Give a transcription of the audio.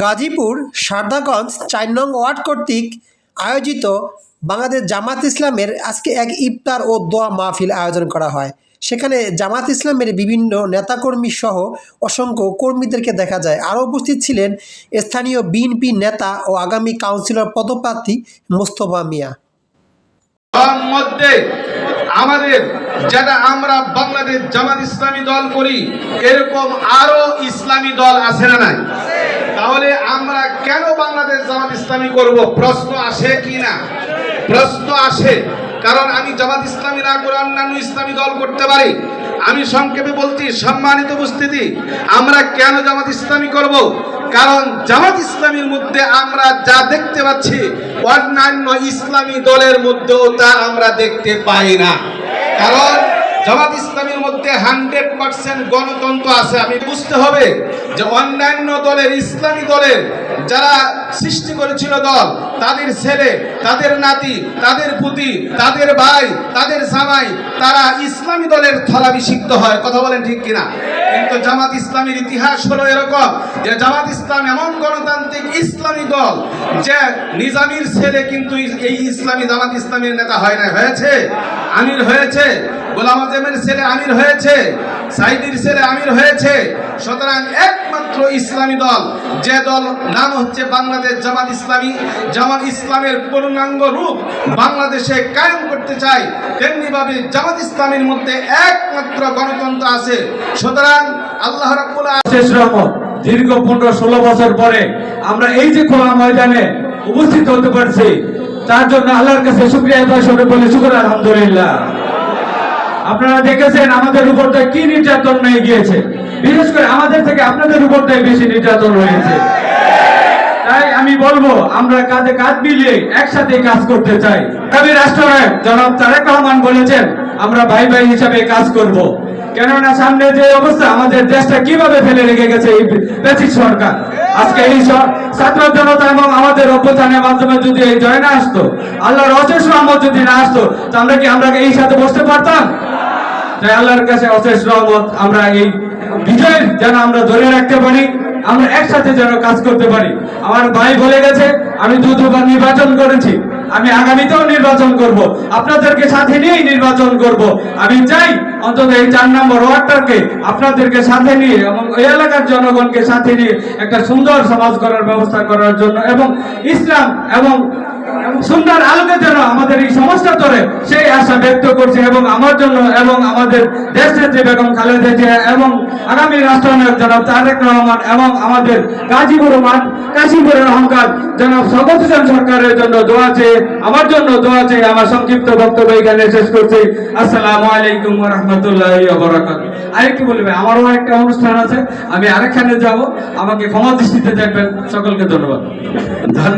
গাজীপুর সারদাগঞ্জ চার নং ওয়ার্ড কর্তৃক আয়োজিত বাংলাদেশ জামাত ইসলামের আজকে এক ইফতার ও দোয়া মাহফিল আয়োজন করা হয়। সেখানে জামাত ইসলামের বিভিন্ন নেতাকর্মী সহ অসংখ্য কর্মীদেরকে দেখা যায়। আরও উপস্থিত ছিলেন স্থানীয় বিএনপি নেতা ও আগামী কাউন্সিলর পদপ্রার্থী মোস্তফা মিয়া। মধ্যে আমাদের যেটা আমরা বাংলাদেশ জামাত ইসলামী দল করি, এরকম আরও ইসলামী দল আছে না নাই? তাহলে আমরা কেন বাংলাদেশ জামাত ইসলামী করব? প্রশ্ন আসে কি না? প্রশ্ন আসে। কারণ আমি জামাত ইসলামী না করে অন্যান্য ইসলামী দল করতে পারি। আমি সংক্ষেপে বলছি, সম্মানিত উপস্থিতি, আমরা কেন জামাত ইসলামী করব? কারণ জামাত ইসলামীর মধ্যে আমরা যা দেখতে পাচ্ছি, অন্যান্য ইসলামী দলের মধ্যেও তা আমরা দেখতে পাই না। কারণ জামাত ইসলামের মধ্যে হান্ড্রেড পার্সেন্ট গণতন্ত্র আছে। আমি বুঝতে হবে যে অন্যান্য দলের ইসলামী দলের যারা সৃষ্টি করেছিল দল, তাদের ছেলে, তাদের নাতি, তাদের পুতি, তাদের ভাই, তাদের সামাই তারা ইসলামী দলের থলাভিষিক্ত হয়। কথা বলেন ঠিক কিনা? কিন্তু জামাত ইসলামের ইতিহাস হলো এরকম যে জামাত ইসলাম এমন গণতান্ত্রিক ইসলামী দল যে নিজামির ছেলে কিন্তু এই ইসলামী জামাত ইসলামের নেতা হয় না হয়েছে? আমির হয়েছে? গোলাম আজমের ছেলে আমির হয়েছে? সাইদির ছেলে আমির হয়েছে। সুতরাং একমাত্র ইসলামী দল, যে দল নাম হচ্ছে বাংলাদেশ জামাত ইসলামী। জামাত ইসলামের পূর্ণাঙ্গ রূপ বাংলাদেশে কায়েম করতে চাই, তেমনিভাবে জামাত ইসলামের মধ্যে একমাত্র গণতন্ত্র আছে। সুতরাং আল্লাহ রাব্বুল শেষ রহমত দীর্ঘ পনেরো ষোলো বছর পরে আমরা এই যে খোলা ময়দানে উপস্থিত হতে পারছি, তার জন্য আল্লাহর কাছে শুক্রিয়া আদায় বলে শুক্র, আলহামদুলিল্লাহ। আপনারা দেখেছেন আমাদের উপর কি নির্যাতন হয়ে গিয়েছে। বিশেষ করে আমাদের থেকে আপনাদের উপর বেশি নির্যাতন হয়েছে। তাই আমি বলব, আমরা কাঁধে কাঁধ মিলিয়ে একসাথে কাজ করতে চাই। আমি রাষ্ট্রনায়ক জনাব তারেক রহমান বলেছেন, আমরা ভাই ভাই হিসাবে কাজ করব। কেননা সামনে যে অবস্থা, আমাদের দেশটা কীভাবে ফেলে রেখে গেছে এই ব্যাচিক সরকার? আজকে এই ছাত্র জনতা এবং আমাদের অভ্যুত্থানের মাধ্যমে যদি এই জয় না আসতো, আল্লাহর অশেষ রহমত যদি না আসতো তো আমরা কি আমরা এই সাথে বসতে পারতাম? তাই আল্লাহর কাছে অশেষ রহমত। আমরা এই বিজয় যেন আমরা ধরে রাখতে পারি, আমরা একসাথে যেন কাজ করতে পারি। আমার ভাই বলে গেছে, আমি দু দুবার নির্বাচন করেছি, আমি আগামীতেও নির্বাচন করব। আপনাদেরকে সাথে নিয়েই নির্বাচন করব। আমি চাই অন্তত এই চার নম্বর ওয়ার্ডটাকে আপনাদেরকে সাথে নিয়ে এবং এই এলাকার জনগণকে সাথে নিয়ে একটা সুন্দর সমাজ করার ব্যবস্থা করার জন্য এবং ইসলাম এবং সুন্দর আলোকে যেন আমাদের এই সমস্যা ধরে সেই আশা ব্যক্ত করছে এবং আমার জন্য এবং আমাদের দেশ নেত্রী বেগম খালেদা জিয়া এবং আগামী রাষ্ট্রনায়ক জনাব তারেক রহমান এবং আমাদের গাজীপুর মাঠ, কাশীপুরের অহংকার, জনাব স্বগত সরকারের জন্য দোয়া চেয়ে, আমার জন্য দোয়া চেয়ে আমার সংক্ষিপ্ত বক্তব্য এখানে শেষ করছি। আসসালামু আলাইকুম রহমতুল্লাহ বরাকাত আরেকটু বলবে আমারও একটা অনুষ্ঠান আছে, আমি আরেকখানে যাব, আমাকে ক্ষমা দৃষ্টিতে দেখবেন, সকলকে ধন্যবাদ। ধন্যবাদ।